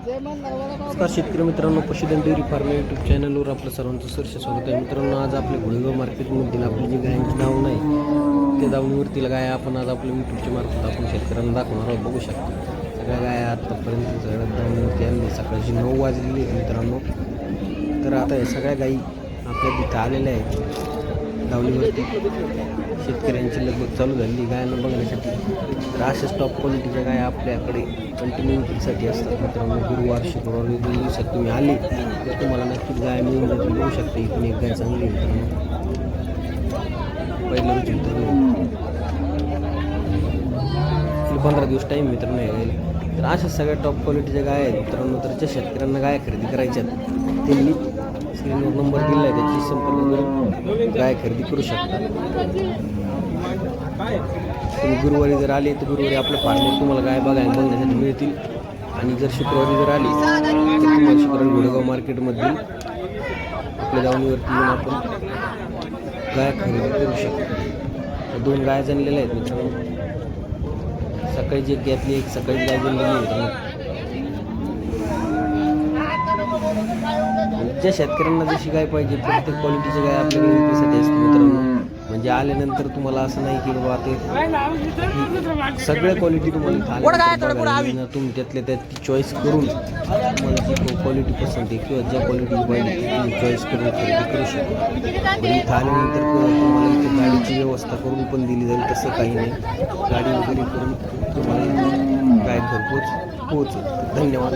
नमस्कार शेतकरी मित्रांनो पशुधन डेअरी फार्म यूट्यूब चॅनलवर आपलं सर्वांचं सरसे स्वागत आहे. मित्रांनो आज आपल्या घोडेगाव मार्केटमधील आपली जी गायांची नाव नाही त्या धावणीवरतील गाय आपण आज आपल्या यूट्यूबच्या मार्फत आपण शेतकऱ्यांना दाखवणार आहोत. बघू शकतो. सगळ्या गाया आत्तापर्यंत सगळ्या धावणीवरती आणली सकाळची नऊ वाजलेली आहे मित्रांनो. तर आता या सगळ्या गायी आपल्या तिथं आलेले आहेत. दावणीवरती शेतकऱ्यांची लगबग चालू झाली गायांना बघण्यासाठी. तर अशाच टॉप क्वालिटीच्या गाय आपल्याकडे कंटिन्यू विक्रीसाठी असतात. मित्रांनो गुरुवार शुक्रवार दोन दिवसात तुम्ही आले तर तुम्हाला नक्कीच गाय मिळून जातील. मिळू शकते इथून एक गाय चांगली मित्रांनो. पहिलं रुची पंधरा दिवस टाईम मित्रांनो यायला तर अशा सगळ्या टॉप क्वालिटीच्या गाय आहेत मित्रांनो. तर ज्या शेतकऱ्यांना गाय खरेदी करायच्यात त्यांनी स्क्रीनवर नंबर दिला आहे त्याची संपर्क करून गाय खरेदी करू शकता. तुम्ही गुरुवारी जर आले तर गुरुवारी आपल्या फार्मवर तुम्हाला गाय बघायला बघण्यासाठी मिळतील. आणि जर शुक्रवारी जर आली तर तुम्हाला शुक्रवारी घोडेगाव मार्केटमध्ये आपल्या दावणीवरती येऊन आपण गाय खरेदी करू शकतो. दोन गाय जणलेल्या आहेत मित्रांनो. सकाळी जे घेतली एक सकाळी गाय जणलेली आहे. ज्या शेतकऱ्यांना जशी गाय पाहिजे प्रत्येक क्वालिटीची गाय आपल्याकडे विक्रीसाठी असते मित्रांनो. म्हणजे आल्यानंतर तुम्हाला असं नाही की बाबा ते सगळ्या क्वालिटी तुम्हाला. तुम्ही त्यातल्या त्यात ती चॉईस करून तुम्हाला जी क्वालिटी पसंत आहे किंवा ज्या क्वालिटी पाहिजे तुम्ही चॉईस करून खरेदी करू शकता. इथं आल्यानंतर तुम्हाला इथे गाडीची व्यवस्था करून पण दिली जाईल तसं काही नाही. गाडी वगैरे करून तुम्हाला गाय घरपोच पोहोचेल. धन्यवाद.